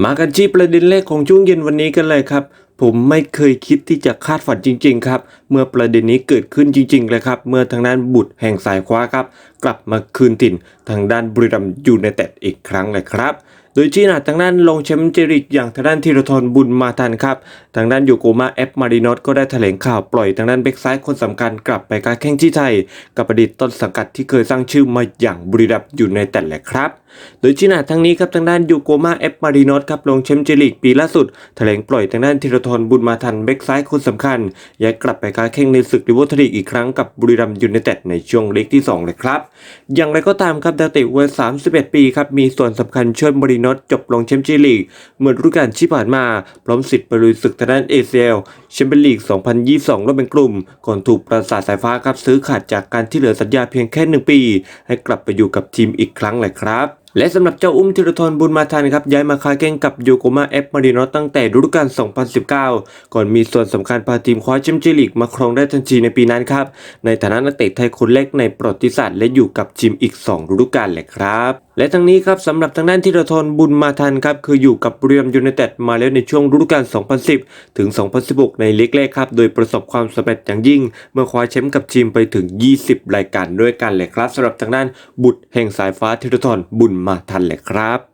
มากันที่ประเด็นแรกของช่วงเย็นวันนี้กันเลยครับ ผมไม่เคยคิดที่จะคาดฝันจริง ๆ ครับ เมื่อประเด็นนี้เกิดขึ้นจริง ๆ เลยครับ เมื่อทางด้านบุตรแห่งสายคว้าครับ กลับมาคืนถิ่นทางด้านบริรัมย์ยูไนเต็ดอีกครั้งเลยครับ โดยที่นาทางด้านลงแชมป์เจริกอย่างทางด้านธีรทรบุญมาทันครับ ทางด้านโยโกมาแอปมารินอสก็ได้แถลงข่าวปล่อยทางด้านเบ็กซ้ายคนสำคัญกลับไปการแข่งที่ไทย กับอดีตต้นสังกัดที่เคยสร้างชื่อมาอย่างบุรีรัมย์ยูไนเต็ดแหละครับ โดยชินาทั้งนี้ครับทางด้านยูโกมาเอฟมารีนอสครับลงแชมป์เจลีกปีล่าสุดแถลงปล่อยทางด้านธีรทรบุญมาทันเบ็กซ้ายคนสำคัญย้ายกลับไปการแข่งในศึกดิเวอทลีกอีกครั้งกับบุรีรัมย์ยูไนเต็ดในช่วงเล็กที่2เลยครับ อย่างไรก็ตามครับดาวเตะวัย31 ปีครับมีส่วนสำคัญช่วยมารีน็อสจบลงแชมป์เจลีกเหมื่อฤดูกาลที่ผ่านมา พร้อมสิทธิ์ไปลุยศึกทางด้านเอเซียลแชมเปี้ยนลีก 2022รอบเป็นกลุ่ม ก่อนถูกประสาทสายฟ้าครับซื้อขาดจากการที่เหลือสัญญาเพียงแค่หนึ่งปี ให้กลับไปอยู่กับทีมอีกครั้งเลยครับและสำหรับเจ้าอุ้มธีรทรบุญมาทันครับย้ายมาค้าแข่งกับโยโกมาเอฟมารินอสตั้งแต่ฤดูกาล 2019 ก่อนมีส่วนสำคัญพาทีมคว้าแชมป์เจลีกมาครองได้ทันทีในปีนั้นครับ ในฐานะนักเตะไทยคนแรกในประวัติศาสตร์และอยู่กับทีมอีก 2 ฤดูกาลเลยครับและทั้งนี้ครับสำหรับทางด้านธีรทรบุญมาทันครับคืออยู่กับเรียมย์ยูไนเต็ดมาแล้วในช่วงฤดูกาล 2010 ถึง 2016 ในลีกแรกครับ โดยประสบความสำเร็จอย่างยิ่ง เมื่อคว้าแชมป์กับทีมไปถึง 20 รายการด้วยกันเลยครับสำหรับทางด้านบุตรแห่งสายฟ้าธีรทรบุญมาทันเลยครับ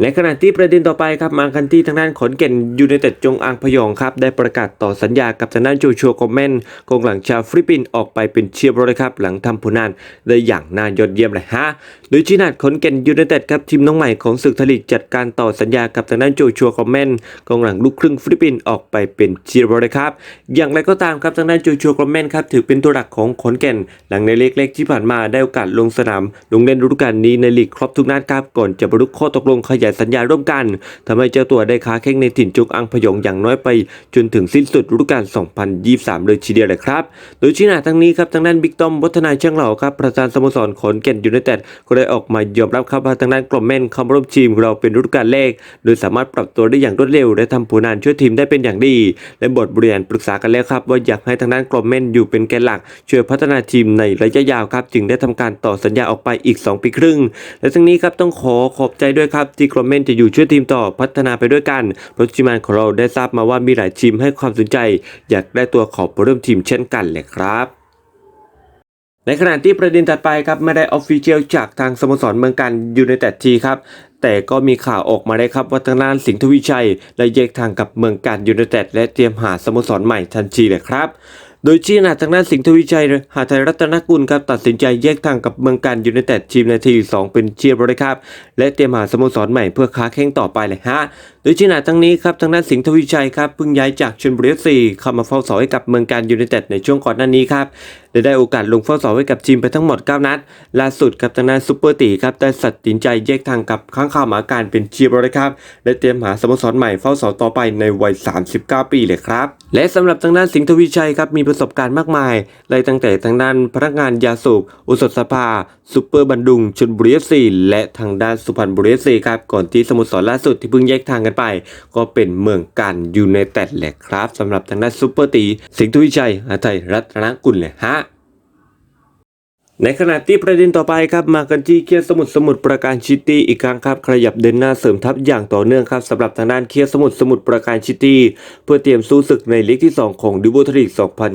และขณะที่ประเด็นต่อไปครับมากันที่ทางด้านขอนแก่นยูไนเต็ดจงอางพยองครับ ได้ประกาศต่อสัญญากับทางด้านโจชัวโกเมนกองหลังชาวฟิลิปปินส์ออกไปเป็นเชียร์บอยครับ หลังทำผลงานได้อย่างน่ายอดเยี่ยมเลยฮะ โดยชินาดขอนแก่นยูไนเต็ดครับทีมน้องใหม่ของศึกทลีกจัดการต่อสัญญากับทางด้านโจชัวโกเมนกองหลังลูกครึ่งฟิลิปปินส์ออกไปเป็นเชียร์บอยครับ อย่างไรก็ตามครับทางด้านโจชัวโกเมนครับถือเป็นตัวหลักของขอนแก่นหลังในเล็กๆที่ผ่านมาได้โอกาสลงสนามลงเล่นฤดูกาลนี้ในลีกครบทุกนัดครับก่อนจะบรรลุข้อตกลงขยายสัญญาร่วมกันทำให้เจ้าตัวได้ค้าแข่งในถิ่นจุกอังพยองอย่างน้อยไปจนถึงสิ้นสุดฤดูกาล 2023 เลยทีเดียวเลยครับ โดยชี้หน้าทั้งนี้ครับทางด้านบิ๊กต้อมวัฒนาช่างเหล่าครับประธานสโมสรขอนแก่นยูไนเต็ดก็ได้ออกมายอมรับครับว่าทางด้านกลอมแมนเข้าร่วมทีมเราเป็นฤดูกาลแรก โดยสามารถปรับตัวได้อย่างรวดเร็ว และทำผลงานช่วยทีมได้เป็นอย่างดี และบทบริหารปรึกษากันแล้วครับว่าอยากให้ทางด้านกลอมแมนอยู่เป็นแกนหลัก ช่วยพัฒนาทีมในระยะยาวครับ จึงได้ทำการต่อสัญญาออกไปอีก 2 ปีครึ่ง และทั้งนี้ครับต้องขอขอบใจด้วยครับที่กลอมแมนจะอยู่ช่วยทีมต่อพัฒนาไปด้วยกันเพราะทีมงานของเราได้ทราบมาว่ามีหลายทีมให้ความสนใจ อยากได้ตัวขอเริ่มทีมเช่นกันเลยครับในขณะที่ประเด็นถัดไปครับไม่ได้ออฟฟิเชียลจากทางสโมสรเมืองการยูไนเต็ดทีครับ แต่ก็มีข่าวออกมาได้ครับว่าทางด้านสิงห์ทวีชัยได้แยกทางกับเมืองการยูไนเต็ดและเตรียมหาสโมสรใหม่ทันทีเลยครับ โดยที่นาทางด้านสิงห์ทวีชัยหาไทยรัตนกุลครับตัดสินใจแยกทางกับเมืองการยูไนเต็ดทีมในทีสองเป็นเชียร์บริครับ และเตรียมหาสโมสรใหม่เพื่อค้าแข่งต่อไปเลยฮะ ยชี้หน้าทั้งนี้ครับทางด้านสิงห์ทวีชัยครับเพิ่งย้ายจากชลบุรีเอฟซีเข้ามาเฝ้าเสาให้กับเมืองการยูไนเต็ดในช่วงก่อนหน้านี้ครับได้ได้โอกาสลงเฝ้าเสาให้กับทีมไปทั้งหมด 9 นัดล่าสุดครับทางด้านซูเปอร์ตีครับได้ตัดสินใจแยกทางกับข้างข่าวหมาการเป็นเชียร์บริครับและเตรียมหาสโมสรใหม่เฝ้าเสาต่อไปในวัย 39 ปีเลยครับ และสำหรับทางด้านสิงห์ทวีชัยครับมีประสบการณ์มากมายไล่ตั้งแต่ทางด้านพนักงานยาสูบอุสสภาซูเปอร์บันดุงชลบุรีเอฟซีและทางด้านสุพรรณบุรีเอฟซีครับก่อนที่สโมสรล่าสุดที่เพิ่งแยกทางกันไป ก็เป็นเมืองกันยูไนเต็ดแหละครับสำหรับทางด้านซูเปอร์ตี สิงห์ทวีชัยอาไทยรัตนกุลเลยฮะ ในขณะที่ประเด็นต่อไปครับมากันที่เคียร์สมุทรสมุทรประการชิตี้อีกครั้งครับขยับเดินหน้าเสริมทัพอย่างต่อเนื่องครับสำหรับทางด้านเคียร์สมุทรสมุทรประการชิตี้เพื่อเตรียมสู้ศึกในลีกที่ 2 ของดิวทรีก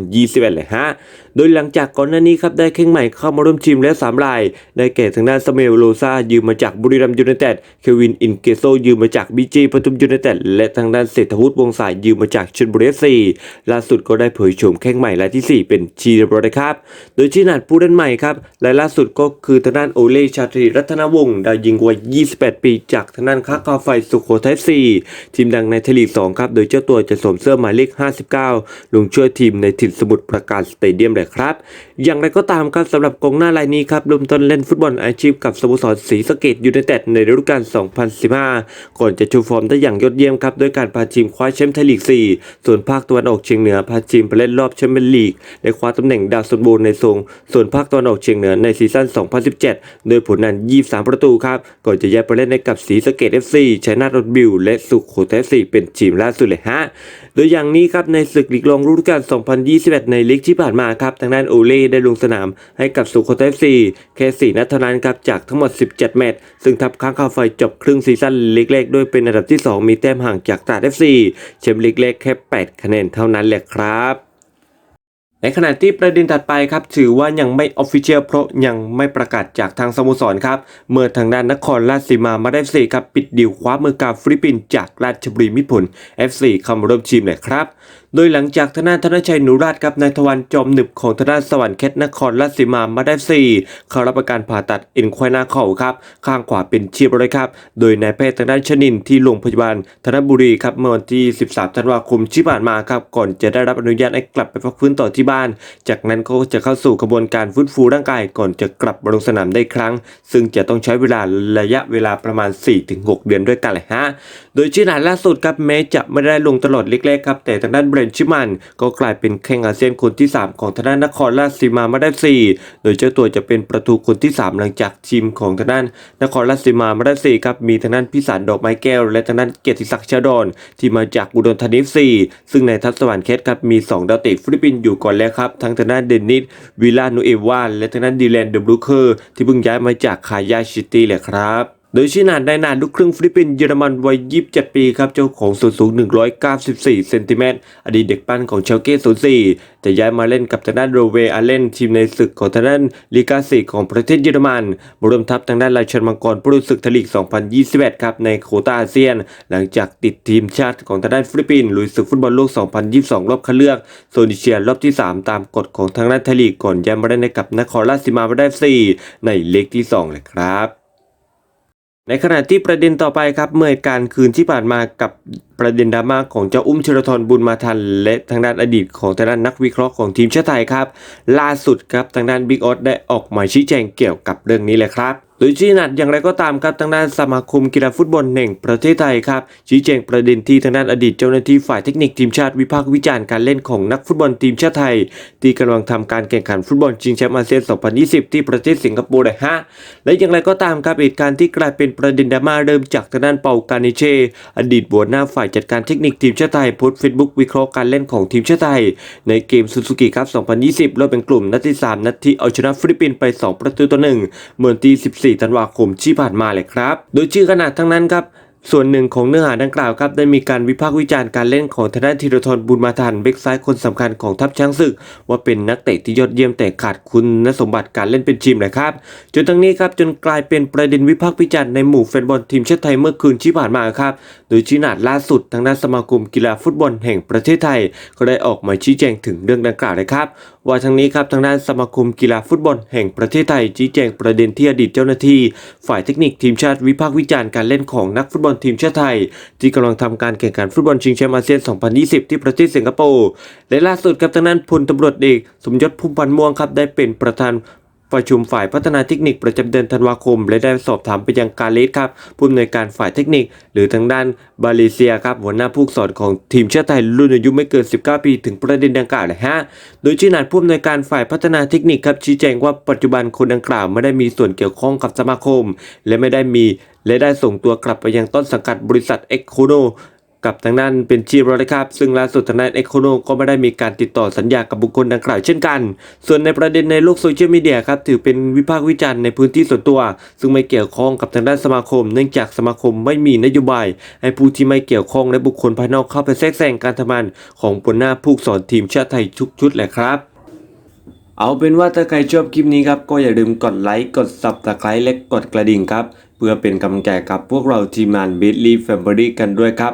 2021เลยฮะโดยหลังจากก่อนหน้านี้ครับได้แข้งใหม่เข้ามาร่วมทีมแล้ว3ราย ได้แก่ทางด้านสเมลโลซายืมมาจากบุรีรัมย์ยูไนเต็ดเควินอินเกโซยืมมาจากบีจีปทุมยูไนเต็ดและทางด้านเศรษฐวุฒิวงสายยืมมาจากชลบุรีเอฟซีล่าสุดก็ได้เผยโฉมแข้งใหม่รายทีสี่4 เป็นชีเดบรครับโดยที่นัดผู้เล่นใหม่ครับและล่าสุดก็คือทางด้านโอเล่ชาตรีรัตนวงศ์ดาวยิงวัย 28 ปี จากทางด้านค้าคาไฟสุโขทัยซีทีมดังในไทลี2ครับ โดยเจ้าตัวจะสวมเสื้อหมายเลข 59 ลงช่วยทีมในถิ่นสมุทรปราการสเตเดียมเลยครับอย่างไรก็ตามครับสำหรับกองหน้ารายนี้ครับเริ่มต้นเล่นฟุตบอลอาชีพกับสโมสรศรีสะเกดยูไนเต็ดในฤดูกาล 2015 ก่อนจะชูฟอร์มได้อย่างยอดเยี่ยมครับด้วยการพาทีมคว้าแชมป์ไทยลีก 4 ส่วนภาคตะวันออกเฉียงเหนือพาทีมไปเล่นรอบแชมเปี้ยนลีกและคว้าตำแหน่งดาวซันโบในทรงส่วนภาคตะวันออกเชียงเหนือในซีซั่น 2017 โดยผลนั้น 23 ประตูครับก่อนจะย้ายไปเล่นในกับศรีสะเกด FC ชัยนาทรถบิวและสุขโขทัย FC เป็นทีมล่าสุดเลยฮะโดยอย่างนี้ครับในศึกลีกรองฤดูกาล 2021 ในลีกที่ผ่านมาครับทางด้านโอเล่ได้ลงสนามให้กับสุโขทัยซีแค่4นัดเท่านั้นครับจากทั้งหมด 17 แมตช์ซึ่งทัพค้างคาไฟจบครึ่งซีซั่นลีกแรกด้วยเป็นอันดับที่ 2 มีแต้มห่างจากตราด FC แชมป์ลีกแรกแค่ 8 คะแนนเท่านั้นแหละครับ ในขณะที่ประเด็นถัดไปครับถือว่ายังไม่ออฟฟิเชียลเพราะยังไม่ประกาศจากทางสโมสรครับ เมื่อทางด้านนครราชสีมามาได้ FC ครับปิดดีลคว้ามือกับฟิลิปปินส์จากราชบุรีมิตรผล FC คำร่วมทีมเลยครับ โดยหลังจากทางด้าธนชัยหนูราชครับนายทวันจอมหนึบของทางด้าสวรรค์แคทนครราชสีมามาได้ FC เข้ารับประการผ่าตัดเอ็นควายหน้าเข่าครับข้างขวาเป็นเชียบเลยครับ โดยนายแพทย์ทางด้านชนินที่โรงพยาบาลธนบุรีครับเมื่อวันที่ 13 ธันวาคมที่ผ่านมาครับก่อนจะได้รับอนุญาตให้กลับไปพักฟื้นต่อที่บ้านจากนั้นเขาก็จะเข้าสู่กระบวนการฟื้นฟูร่างกายก่อนจะกลับลงสนามได้ครั้ง ซึ่งจะต้องใช้เวลาระยะเวลาประมาณ 4-6 เดือนด้วยกันเลยฮะ โดยชื่อหนานล่าสุดครับแม้จะไม่ได้ลงตลอดเล็กๆครับแต่ทางด้านเบรนชิมัน ก็กลายเป็นแข่งอาเซียนคนที่ 3 ของทางด้านนครราชสีมามาได้ 4 โดยเจ้าตัวจะเป็นประตูคนที่ 3 หลังจากทีมของทางด้านนครราชสีมามาได้4ครับมีทางด้านพิสารดอกไม้แก้ว และทางด้านเกียรติศักดิ์ชาดอนที่มาจากอุดรธานี4ซึ่งในทัพสวรรค์เคสครับมี 2 ดาวเตะฟิลิปปินส์อยู่ก่อนแล้วครับ ทั้งทางด้านเดนนิสวิลานูเอวานและทางด้านดีแลนเดบรูเคอร์ที่เพิ่งย้ายมาจากคายาชิตี้แหละครับ โดยชินานได้นานลูกครึ่งฟิลิปปินส์เยอรมันวัย 27 ปีครับ เจ้าของส่วนสูง 194 เซนติเมตร อดีตเด็กปั้นของเชลเก้04 จะย้ายมาเล่นกับทางด้านโรเวอาเลนทีมในศึกของทางด้านลีกาสีของประเทศเยอรมันมารวมทัพทางด้านราชันมังกรผู้รู้ศึกทลีก 2021 ครับในโคตาอาเซียน หลังจากติดทีมชาติของทางด้านฟิลิปปินส์ลุยศึกฟุตบอลโลก 2022 รอบคัดเลือกโซนเอเชียรอบที่ 3 ตามกฎของทางด้านทลีกก่อนย้ายมาเล่นในกับนครราชสีมามาได้4ในเลกที่2เลยครับ ในขณะที่ประเด็นต่อไปครับเมื่อการคืนที่ผ่านมากับประเด็นดราม่าของเจ้าอุ้มชลทรบุญมาทัน และทางด้านอดีตของทางด้านนักวิเคราะห์ของทีมชาติไทยครับ ล่าสุดครับทางด้านบิ๊กออสได้ออกมาชี้แจงเกี่ยวกับเรื่องนี้เลยครับ ดยชี้นัดอย่างไรก็ตามครับทางด้านสมาคมกีฬาฟุตบอลแห่งประเทศไทยครับชี้แจงประเด็นที่ทางด้านอดีตเจ้าหน้าที่ฝ่ายเทคนิคทีมชาติวิพากษ์วิจารณ์การเล่นของนักฟุตบอลทีมชาติไทย ที่กำลังทำการแข่งขันฟุตบอลชิงแชมป์อาเซียน 2020 ที่ประเทศสิงคโปร์เลยฮะและอย่างไรก็ตามครับเหตุการณ์ที่กลายเป็นประเด็นดราม่าเริ่มจากทางด้านเปาการนิเช่ อดีตหัวหน้าฝ่ายจัดการเทคนิคทีมชาติไทยโพสต์เฟซบุ๊กวิเคราะห์การเล่นของทีมชาติไทย ในเกมซูซูกิครับ 2020รอบเป็นกลุ่มนัดที่ 3 นัดที่เอาชนะฟิลิปปินส์ไป 2 ประตูต่อหนึ่งเมื่อวันที่4 ธันวาคมที่ผ่านมาเลยครับ โดยชื่อขนาดทั้งนั้นครับส่วนหนึ่งของเนื้อหาดังกล่าวครับได้มีการวิพากษ์วิจารณ์การเล่นของทางด้านธีรทรบุญมาทันเบกซ้ายคนสำคัญของทัพช้างศึก ว่าเป็นนักเตะที่ยอดเยี่ยมแต่ขาดคุณสมบัติการเล่นเป็นทีมเลยครับ จนทั้งนี้ครับจนกลายเป็นประเด็นวิพากษ์วิจารณ์ในหมู่แฟนบอลทีมชาติไทยเมื่อคืนที่ผ่านมาครับโดยชี้นาดล่าสุดทางด้านสมาคมกีฬาฟุตบอลแห่งประเทศไทย ก็ได้ออกมาชี้แจงถึงเรื่องดังกล่าวเลยครับ ว่าทั้งนี้ครับทางด้านสมาคมกีฬาฟุตบอลแห่งประเทศไทยชี้แจงประเด็นที่อดีตเจ้าหน้าที่ ฝ่ายเทคนิคทีมชาติวิพากษ์วิจารณ์การเล่นของนักฟุตบอลทีมชาติไทย ที่กำลังทำการแข่งขันฟุตบอลชิงแชมป์อาเซียน 2020 ที่ประเทศสิงคโปร์และล่าสุดครับทางด้านพลตำรวจเอกสมยศพุ่มพันธ์ม่วงครับได้เป็นประธาน ประชุมฝ่ายพัฒนาเทคนิคประจำเดือนธันวาคม และได้สอบถามไปยังการเลสครับผู้อำนวยการฝ่ายเทคนิค หรือทางด้านบาเลเซียครับหัวหน้าผู้สอนของทีมชาติไทยรุ่นอายุไม่เกิน 19 ปี ถึงประเด็นดังกล่าวเลยฮะโดยชื่อนานผู้อำนวยการฝ่ายพัฒนาเทคนิคครับชี้แจงว่าปัจจุบันคนดังกล่าวไม่ได้มีส่วนเกี่ยวข้องกับสมาคม และไม่ได้มีและได้ส่งตัวกลับไปยังต้นสังกัดบริษัทเอ็กโคโน กับทางด้านเป็นชีพแล้วนะครับ ซึ่งล่าสุดทางด้านเอ็กโคโนก็ไม่ได้มีการติดต่อสัญญากับบุคคลดังกล่าวเช่นกัน ส่วนในประเด็นในโลกโซเชียลมีเดียครับถือเป็นวิพากษ์วิจารณ์ในพื้นที่ส่วนตัว ซึ่งไม่เกี่ยวข้องกับทางด้านสมาคม เนื่องจากสมาคมไม่มีนโยบาย ให้ผู้ที่ไม่เกี่ยวข้องและบุคคลภายนอกเข้าไปแทรกแซงการทำงานของหัวหน้าผู้สอนทีมชาติไทยทุกชุดแหละครับเอาเป็นว่าถ้าใครชอบคลิปนี้ครับ ก็อย่าลืมกดไลค์ กด subscribe และกดกระดิ่งครับ เพื่อเป็นกำลังใจกับพวกเราทีมงาน b i t l y Family กันด้วยครับ